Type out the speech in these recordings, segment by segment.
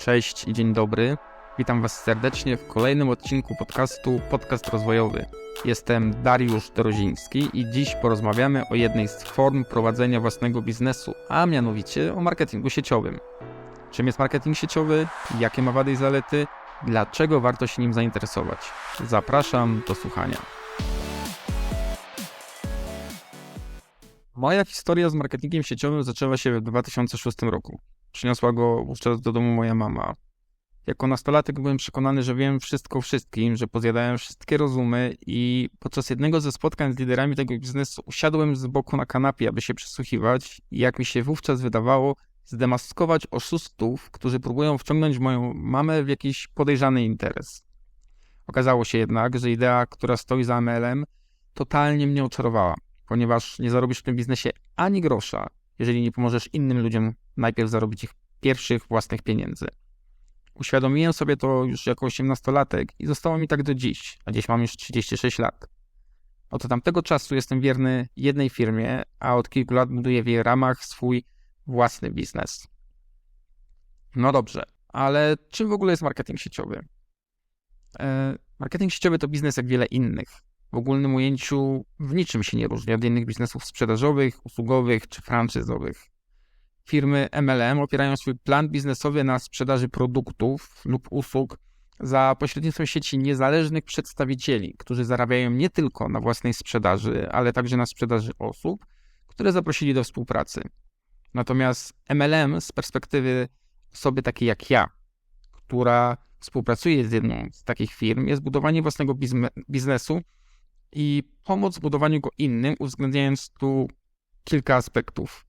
Cześć i dzień dobry. Witam Was serdecznie w kolejnym odcinku podcastu Podcast Rozwojowy. Jestem Dariusz Doroziński i dziś porozmawiamy o jednej z form prowadzenia własnego biznesu, a mianowicie o marketingu sieciowym. Czym jest marketing sieciowy? Jakie ma wady i zalety? Dlaczego warto się nim zainteresować? Zapraszam do słuchania. Moja historia z marketingiem sieciowym zaczęła się w 2006 roku. Przyniosła go wówczas do domu moja mama. Jako nastolatek byłem przekonany, że wiem wszystko o wszystkim, że pozjadałem wszystkie rozumy i podczas jednego ze spotkań z liderami tego biznesu usiadłem z boku na kanapie, aby się przysłuchiwać i jak mi się wówczas wydawało, zdemaskować oszustów, którzy próbują wciągnąć moją mamę w jakiś podejrzany interes. Okazało się jednak, że idea, która stoi za MLM, totalnie mnie oczarowała, ponieważ nie zarobisz w tym biznesie ani grosza, jeżeli nie pomożesz innym ludziom najpierw zarobić ich pierwszych własnych pieniędzy. Uświadomiłem sobie to już jako osiemnastolatek i zostało mi tak do dziś, a dziś mam już 36 lat. Od tamtego czasu jestem wierny jednej firmie, a od kilku lat buduję w jej ramach swój własny biznes. No dobrze, ale czym w ogóle jest marketing sieciowy? E, marketing sieciowy to biznes jak wiele innych. W ogólnym ujęciu w niczym się nie różni od innych biznesów sprzedażowych, usługowych czy franczyzowych. Firmy MLM opierają swój plan biznesowy na sprzedaży produktów lub usług za pośrednictwem sieci niezależnych przedstawicieli, którzy zarabiają nie tylko na własnej sprzedaży, ale także na sprzedaży osób, które zaprosili do współpracy. Natomiast MLM z perspektywy osoby takiej jak ja, która współpracuje z jedną z takich firm, jest budowanie własnego biznesu i pomoc w budowaniu go innym, uwzględniając tu kilka aspektów.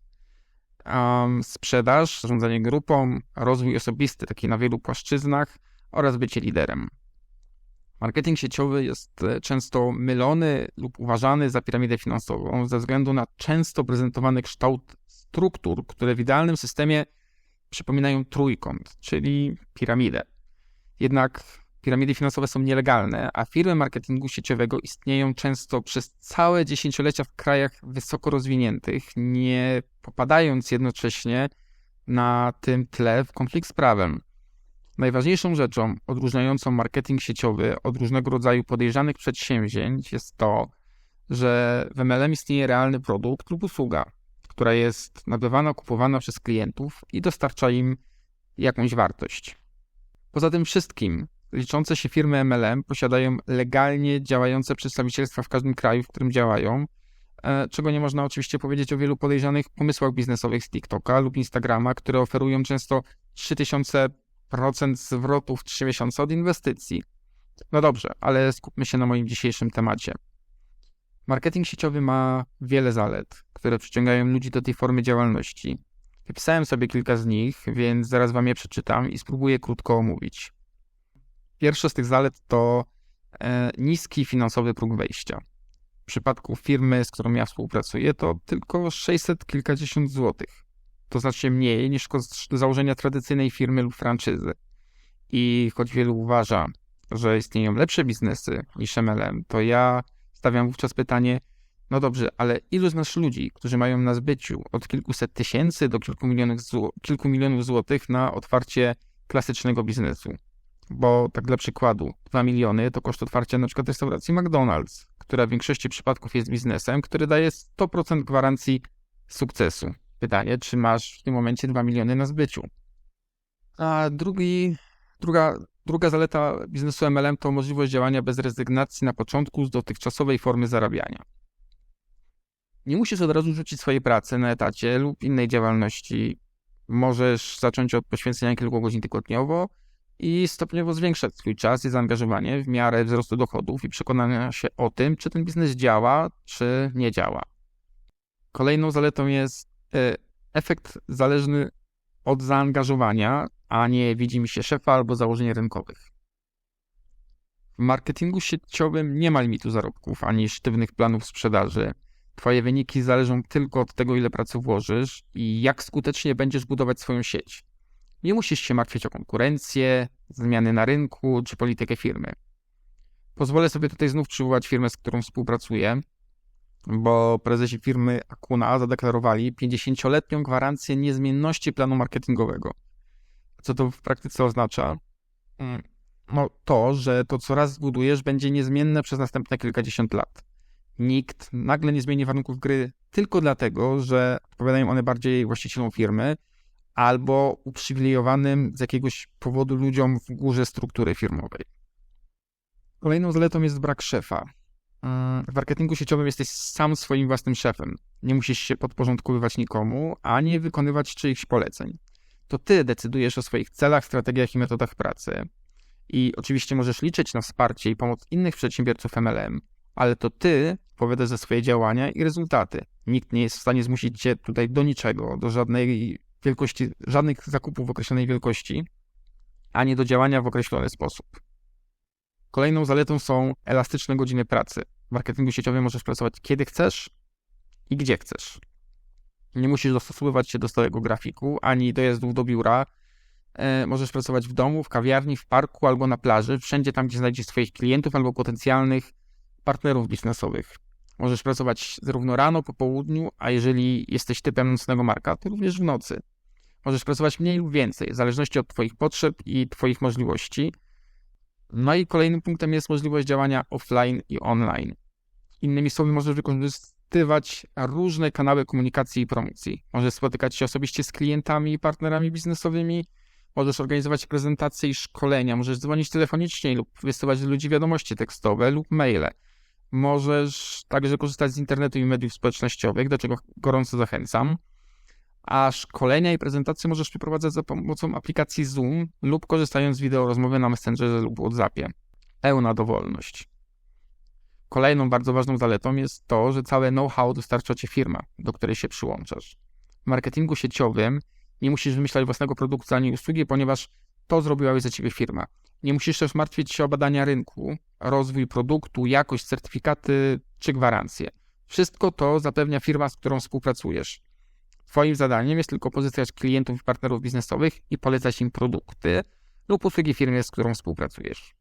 Um, sprzedaż, zarządzanie grupą, rozwój osobisty, taki na wielu płaszczyznach oraz bycie liderem. Marketing sieciowy jest e, często mylony lub uważany za piramidę finansową ze względu na często prezentowany kształt struktur, które w idealnym systemie przypominają trójkąt, czyli piramidę. Jednak piramidy finansowe są nielegalne, a firmy marketingu sieciowego istnieją często przez całe dziesięciolecia w krajach wysoko rozwiniętych, nie popadając jednocześnie na tym tle w konflikt z prawem. Najważniejszą rzeczą odróżniającą marketing sieciowy od różnego rodzaju podejrzanych przedsięwzięć jest to, że w MLM istnieje realny produkt lub usługa, która jest nabywana, kupowana przez klientów i dostarcza im jakąś wartość. Poza tym wszystkim, liczące się firmy MLM posiadają legalnie działające przedstawicielstwa w każdym kraju, w którym działają, e, czego nie można oczywiście powiedzieć o wielu podejrzanych pomysłach biznesowych z TikToka lub Instagrama, które oferują często 3000% zwrotów w 3 miesiące od inwestycji. No dobrze, ale skupmy się na moim dzisiejszym temacie. Marketing sieciowy ma wiele zalet, które przyciągają ludzi do tej formy działalności. Wypisałem sobie kilka z nich, więc zaraz wam je przeczytam i spróbuję krótko omówić. Pierwsza z tych zalet to e, niski finansowy próg wejścia. W przypadku firmy, z którą ja współpracuję, to tylko 600 kilkadziesiąt złotych. To znacznie mniej niż koszt założenia tradycyjnej firmy lub franczyzy. I choć wielu uważa, że istnieją lepsze biznesy niż MLM, to ja stawiam wówczas pytanie, no dobrze, ale ilu znasz ludzi, którzy mają na zbyciu od kilkuset tysięcy do kilku milionów, zł kilku milionów złotych na otwarcie klasycznego biznesu? Bo tak dla przykładu, 2 miliony to koszt otwarcia przykład restauracji McDonald's, która w większości przypadków jest biznesem, który daje 100% gwarancji sukcesu. Pytanie, czy masz w tym momencie 2 miliony na zbyciu? A drugi, druga, druga zaleta biznesu MLM to możliwość działania bez rezygnacji na początku z dotychczasowej formy zarabiania. Nie musisz od razu rzucić swojej pracy na etacie lub innej działalności. Możesz zacząć od poświęcenia kilku godzin tygodniowo i stopniowo zwiększać swój czas i zaangażowanie w miarę wzrostu dochodów i przekonania się o tym, czy ten biznes działa, czy nie działa. Kolejną zaletą jest e, efekt zależny od zaangażowania, a nie widzi mi się szefa albo założeń rynkowych. W marketingu sieciowym nie ma limitu zarobków ani sztywnych planów sprzedaży. Twoje wyniki zależą tylko od tego, ile pracy włożysz i jak skutecznie będziesz budować swoją sieć. Nie musisz się martwić o konkurencję, zmiany na rynku czy politykę firmy. Pozwolę sobie tutaj znów przywołać firmę, z którą współpracuję, bo prezesi firmy Akuna zadeklarowali 50-letnią gwarancję niezmienności planu marketingowego. Co to w praktyce oznacza? Mm, no to, że to, co raz zbudujesz, będzie niezmienne przez następne kilkadziesiąt lat. Nikt nagle nie zmieni warunków gry tylko dlatego, że odpowiadają one bardziej właścicielom firmy albo uprzywilejowanym z jakiegoś powodu ludziom w górze struktury firmowej. Kolejną zaletą jest brak szefa. Mm, w marketingu sieciowym jesteś sam swoim własnym szefem. Nie musisz się podporządkowywać nikomu, ani wykonywać czyichś poleceń. To ty decydujesz o swoich celach, strategiach i metodach pracy. I oczywiście możesz liczyć na wsparcie i pomoc innych przedsiębiorców MLM, ale to ty odpowiadasz za swoje działania i rezultaty. Nikt nie jest w stanie zmusić cię tutaj do niczego, do żadnej wielkości, żadnych zakupów w określonej wielkości, ani do działania w określony sposób. Kolejną zaletą są elastyczne godziny pracy. W marketingu sieciowym możesz pracować kiedy chcesz i gdzie chcesz. Nie musisz dostosowywać się do stałego grafiku, ani dojazdów do biura. E, możesz pracować w domu, w kawiarni, w parku albo na plaży, wszędzie tam, gdzie znajdziesz swoich klientów albo potencjalnych partnerów biznesowych. Możesz pracować zarówno rano, po południu, a jeżeli jesteś typem nocnego marka, to również w nocy. Możesz pracować mniej lub więcej, w zależności od Twoich potrzeb i Twoich możliwości. No i kolejnym punktem jest możliwość działania offline i online. Innymi słowy, możesz wykorzystywać różne kanały komunikacji i promocji. Możesz spotykać się osobiście z klientami i partnerami biznesowymi, możesz organizować prezentacje i szkolenia, możesz dzwonić telefonicznie lub wysyłać do ludzi wiadomości tekstowe lub maile. Możesz także korzystać z internetu i mediów społecznościowych, do czego gorąco zachęcam. A szkolenia i prezentacje możesz przeprowadzać za pomocą aplikacji Zoom lub korzystając z wideo rozmowy na Messengerze lub WhatsAppie. Pełna dowolność. Kolejną bardzo ważną zaletą jest to, że całe know-how dostarcza ci firma, do której się przyłączasz. W marketingu sieciowym nie musisz wymyślać własnego produktu ani usługi, ponieważ to zrobiła już za ciebie firma. Nie musisz też martwić się o badania rynku, rozwój produktu, jakość, certyfikaty czy gwarancje. Wszystko to zapewnia firma, z którą współpracujesz. Twoim zadaniem jest tylko pozyskać klientów i partnerów biznesowych i polecać im produkty lub usługi firmie, z którą współpracujesz.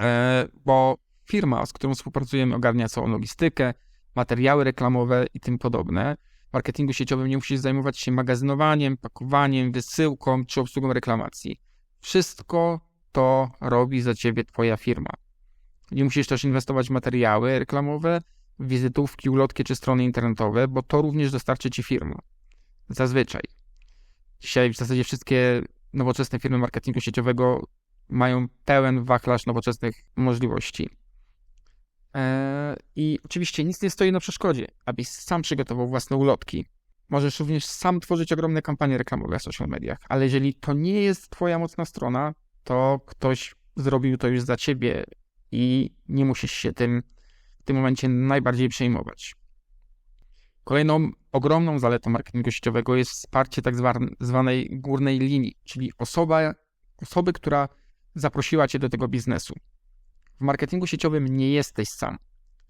E, bo firma, z którą współpracujemy, ogarnia całą logistykę, materiały reklamowe i tym podobne. W marketingu sieciowym nie musisz zajmować się magazynowaniem, pakowaniem, wysyłką czy obsługą reklamacji. Wszystko to robi za ciebie twoja firma. Nie musisz też inwestować w materiały reklamowe, wizytówki, ulotki czy strony internetowe, bo to również dostarczy ci firma. Zazwyczaj. Dzisiaj w zasadzie wszystkie nowoczesne firmy marketingu sieciowego mają pełen wachlarz nowoczesnych możliwości. Eee, I oczywiście nic nie stoi na przeszkodzie, abyś sam przygotował własne ulotki. Możesz również sam tworzyć ogromne kampanie reklamowe w social mediach, ale jeżeli to nie jest Twoja mocna strona, to ktoś zrobił to już za Ciebie i nie musisz się tym w tym momencie najbardziej przejmować. Kolejną ogromną zaletą marketingu sieciowego jest wsparcie tak zwanej górnej linii, czyli osoba, osoby, która zaprosiła cię do tego biznesu. W marketingu sieciowym nie jesteś sam.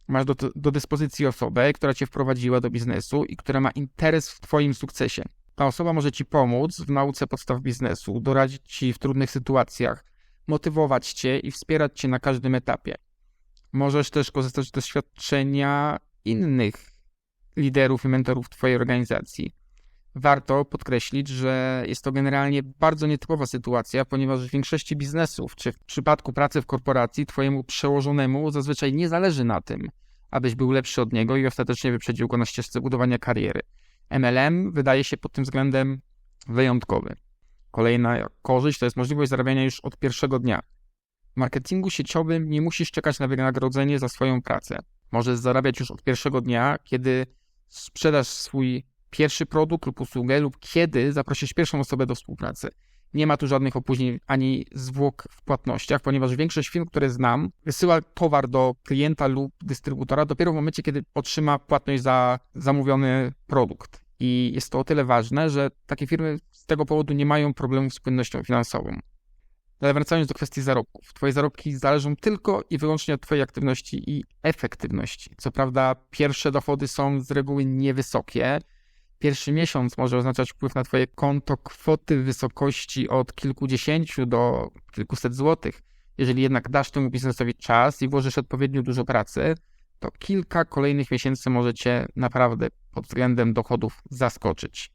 Masz do, do dyspozycji osobę, która cię wprowadziła do biznesu i która ma interes w twoim sukcesie. Ta osoba może ci pomóc w nauce podstaw biznesu, doradzić ci w trudnych sytuacjach, motywować cię i wspierać cię na każdym etapie. Możesz też korzystać z doświadczenia innych liderów i mentorów Twojej organizacji. Warto podkreślić, że jest to generalnie bardzo nietypowa sytuacja, ponieważ w większości biznesów, czy w przypadku pracy w korporacji, Twojemu przełożonemu zazwyczaj nie zależy na tym, abyś był lepszy od niego i ostatecznie wyprzedził go na ścieżce budowania kariery. MLM wydaje się pod tym względem wyjątkowy. Kolejna korzyść to jest możliwość zarabiania już od pierwszego dnia. W marketingu sieciowym nie musisz czekać na wynagrodzenie za swoją pracę. Możesz zarabiać już od pierwszego dnia, kiedy sprzedasz swój pierwszy produkt lub usługę, lub kiedy zaprosisz pierwszą osobę do współpracy. Nie ma tu żadnych opóźnień ani zwłok w płatnościach, ponieważ większość firm, które znam, wysyła towar do klienta lub dystrybutora dopiero w momencie, kiedy otrzyma płatność za zamówiony produkt. I jest to o tyle ważne, że takie firmy z tego powodu nie mają problemów z płynnością finansową. Ale wracając do kwestii zarobków. Twoje zarobki zależą tylko i wyłącznie od Twojej aktywności i efektywności. Co prawda, pierwsze dochody są z reguły niewysokie. Pierwszy miesiąc może oznaczać wpływ na Twoje konto kwoty w wysokości od kilkudziesięciu do kilkuset złotych. Jeżeli jednak dasz temu biznesowi czas i włożysz odpowiednio dużo pracy, to kilka kolejnych miesięcy może Cię naprawdę pod względem dochodów zaskoczyć.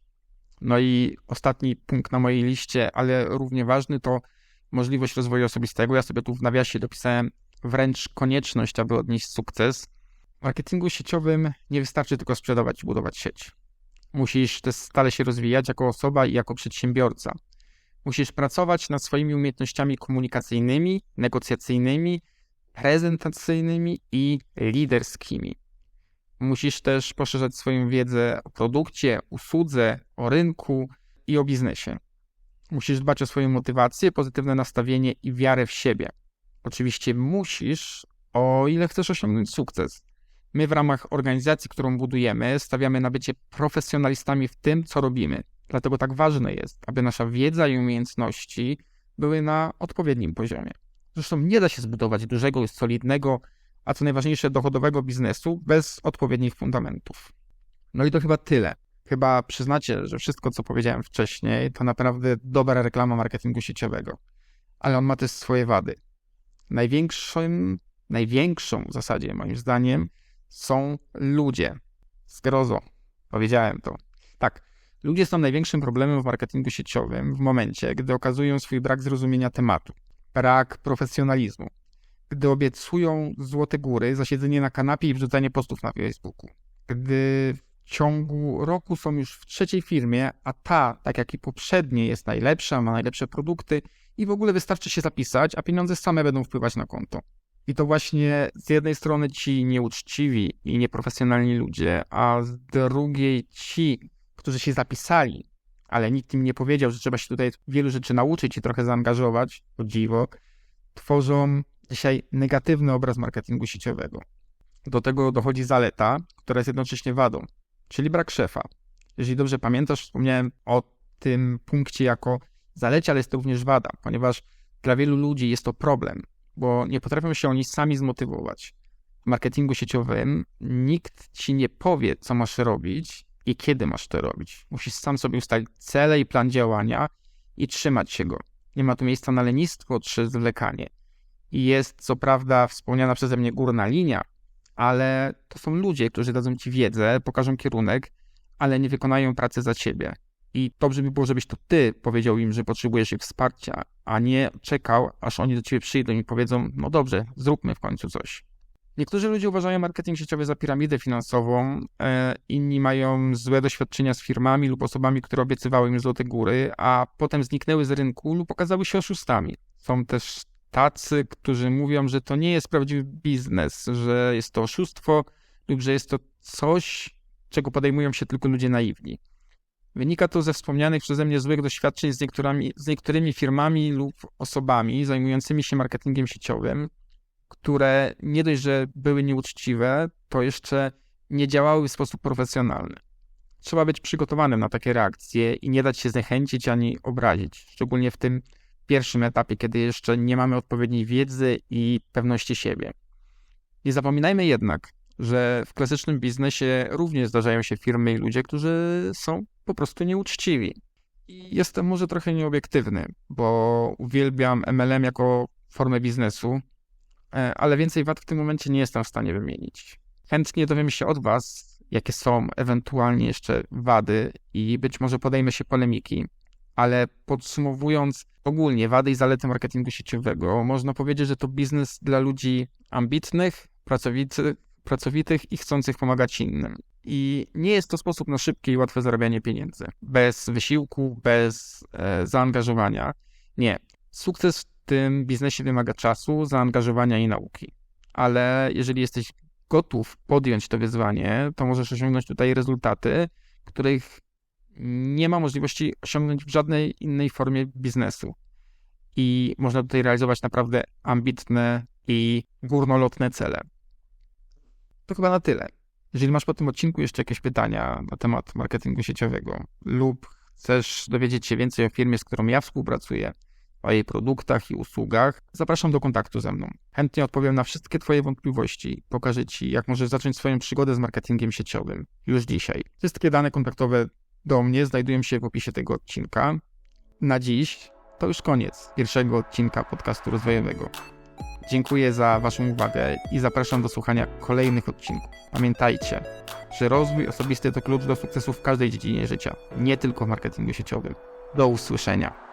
No i ostatni punkt na mojej liście, ale równie ważny, to możliwość rozwoju osobistego. Ja sobie tu w nawiasie dopisałem wręcz konieczność, aby odnieść sukces. W marketingu sieciowym nie wystarczy tylko sprzedawać i budować sieć. Musisz też stale się rozwijać jako osoba i jako przedsiębiorca. Musisz pracować nad swoimi umiejętnościami komunikacyjnymi, negocjacyjnymi, prezentacyjnymi i liderskimi. Musisz też poszerzać swoją wiedzę o produkcie, usłudze, o rynku i o biznesie. Musisz dbać o swoją motywację, pozytywne nastawienie i wiarę w siebie. Oczywiście musisz, o ile chcesz osiągnąć sukces. My w ramach organizacji, którą budujemy, stawiamy na bycie profesjonalistami w tym, co robimy. Dlatego tak ważne jest, aby nasza wiedza i umiejętności były na odpowiednim poziomie. Zresztą nie da się zbudować dużego solidnego, a co najważniejsze dochodowego biznesu bez odpowiednich fundamentów. No i to chyba tyle. Chyba przyznacie, że wszystko, co powiedziałem wcześniej, to naprawdę dobra reklama marketingu sieciowego. Ale on ma też swoje wady. Największym, największą w zasadzie, moim zdaniem, są ludzie. Zgrozo. Powiedziałem to. Tak, ludzie są największym problemem w marketingu sieciowym w momencie, gdy okazują swój brak zrozumienia tematu, brak profesjonalizmu, gdy obiecują złote góry za siedzenie na kanapie i wrzucanie postów na Facebooku. Gdy ciągu roku są już w trzeciej firmie, a ta, tak jak i poprzednie, jest najlepsza, ma najlepsze produkty i w ogóle wystarczy się zapisać, a pieniądze same będą wpływać na konto. I to właśnie z jednej strony ci nieuczciwi i nieprofesjonalni ludzie, a z drugiej ci, którzy się zapisali, ale nikt im nie powiedział, że trzeba się tutaj wielu rzeczy nauczyć i trochę zaangażować, o dziwo, tworzą dzisiaj negatywny obraz marketingu sieciowego. Do tego dochodzi zaleta, która jest jednocześnie wadą, czyli brak szefa. Jeżeli dobrze pamiętasz, wspomniałem o tym punkcie jako zalecie, ale jest to również wada, ponieważ dla wielu ludzi jest to problem, bo nie potrafią się oni sami zmotywować. W marketingu sieciowym nikt ci nie powie, co masz robić i kiedy masz to robić. Musisz sam sobie ustalić cele i plan działania i trzymać się go. Nie ma tu miejsca na lenistwo czy zwlekanie. I jest co prawda wspomniana przeze mnie górna linia, ale to są ludzie, którzy dadzą ci wiedzę, pokażą kierunek, ale nie wykonają pracy za ciebie. I dobrze by było, żebyś to ty powiedział im, że potrzebujesz ich wsparcia, a nie czekał, aż oni do ciebie przyjdą i powiedzą: No dobrze, zróbmy w końcu coś. Niektórzy ludzie uważają marketing sieciowy za piramidę finansową, e, inni mają złe doświadczenia z firmami lub osobami, które obiecywały im złote góry, a potem zniknęły z rynku lub okazały się oszustami. Są też tacy, którzy mówią, że to nie jest prawdziwy biznes, że jest to oszustwo lub że jest to coś, czego podejmują się tylko ludzie naiwni. Wynika to ze wspomnianych przeze mnie złych doświadczeń z niektórymi, z niektórymi firmami lub osobami zajmującymi się marketingiem sieciowym, które nie dość, że były nieuczciwe, to jeszcze nie działały w sposób profesjonalny. Trzeba być przygotowanym na takie reakcje i nie dać się zniechęcić ani obrazić, szczególnie w tym pierwszym etapie, kiedy jeszcze nie mamy odpowiedniej wiedzy i pewności siebie. Nie zapominajmy jednak, że w klasycznym biznesie również zdarzają się firmy i ludzie, którzy są po prostu nieuczciwi. I jestem może trochę nieobiektywny, bo uwielbiam MLM jako formę biznesu, e, ale więcej wad w tym momencie nie jestem w stanie wymienić. Chętnie dowiem się od Was, jakie są ewentualnie jeszcze wady i być może podejmę się polemiki, ale podsumowując ogólnie wady i zalety marketingu sieciowego, można powiedzieć, że to biznes dla ludzi ambitnych, pracowitych, pracowitych i chcących pomagać innym. I nie jest to sposób na szybkie i łatwe zarabianie pieniędzy. Bez wysiłku, bez e, zaangażowania. Nie. Sukces w tym biznesie wymaga czasu, zaangażowania i nauki. Ale jeżeli jesteś gotów podjąć to wyzwanie, to możesz osiągnąć tutaj rezultaty, których nie ma możliwości osiągnąć w żadnej innej formie biznesu. I można tutaj realizować naprawdę ambitne i górnolotne cele. To chyba na tyle. Jeżeli masz po tym odcinku jeszcze jakieś pytania na temat marketingu sieciowego lub chcesz dowiedzieć się więcej o firmie, z którą ja współpracuję, o jej produktach i usługach, zapraszam do kontaktu ze mną. Chętnie odpowiem na wszystkie Twoje wątpliwości. Pokażę Ci, jak możesz zacząć swoją przygodę z marketingiem sieciowym już dzisiaj. Wszystkie dane kontaktowe do mnie znajdują się w opisie tego odcinka. Na dziś to już koniec pierwszego odcinka podcastu rozwojowego. Dziękuję za Waszą uwagę i zapraszam do słuchania kolejnych odcinków. Pamiętajcie, że rozwój osobisty to klucz do sukcesu w każdej dziedzinie życia, nie tylko w marketingu sieciowym. Do usłyszenia.